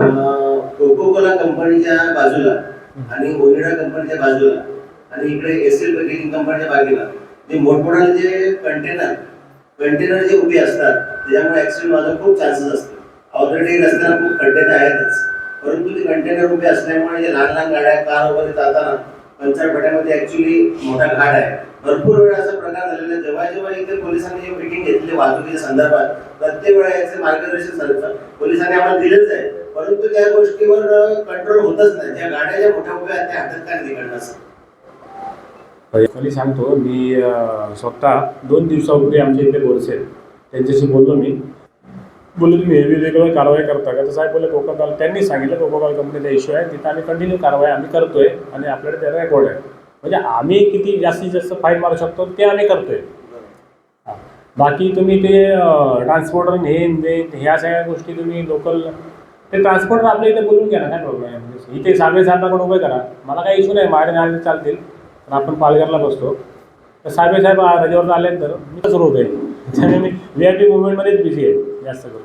Cocoa Cola कंपनीच्या बाजूला आणि ओनिडा कंपनीच्या बाजूला आणि इकडे एस एल पॅकेजिंग कंपनीच्या बाजूला जे मोठमोठाले जे कंटेनर कंटेनर जे उभे असतात त्याच्यामुळे ऍक्सिडेंट व्हायचा खूप चान्सेस असतात. ऑलरेडी रस्त्याला खूप खड्डे तर आहेतच. परंतु ते कंटेनर उभे असल्यामुळे जे लहान लहान गाड्या कार वगैरे जाताना पंचायत पंचायतपेट्यामध्ये ऍक्च्युली मोठा घाट आहे. भरपूर वेळा असा प्रकार झालेला आहे. जेव्हा जेव्हा इथे पोलिसांनी मीटिंग घेतली वाहतुकीच्या संदर्भात प्रत्येक वेळा याचे मार्गदर्शन झालं पोलिसांनी आम्हाला दिलेच आहे. परंतु त्या गोष्टीवर कंट्रोल होतच नाही. ज्या गाड्या ज्या मोठ्या उभ्या आहेत त्या हातात काय निघणार खाली सांगतो. मी स्वतः दोन दिवसापूर्वी आमच्या इथे बोरसे त्यांच्याशी बोललो मी. बोललो तुम्ही हेवी वेगवेगळं कारवाई करता का? तर साहेब बोलले कोकोकाल त्यांनी सांगितलं कोकोकाल कंपनीचा इश्यू आहे. तिथं आम्ही कंटिन्यू कारवाई आम्ही करतोय आणि आपल्याकडे त्याचा रेकॉर्ड आहे. म्हणजे आम्ही किती जास्तीत जास्त फाईन मारू शकतो ते आम्ही करतोय. बाकी तुम्ही ते ट्रान्सपोर्टर हे ह्या सगळ्या गोष्टी तुम्ही लोकल ते ट्रान्सपोर्टर आपल्या इथे बोलून घ्या ना काय प्रॉब्लेम आहे? इथे साबे साहेबांकडे उभे करा. मला काही इशू नाही माझ्या आले चालतील. पण आपण पालघरला बसतो. तर साहेब साहेब रजेवर आले तर मीच रोग आहे. त्यामुळे मी व्ही आय पी मुवमेंटमध्येच बिझी आहे जास्त करून.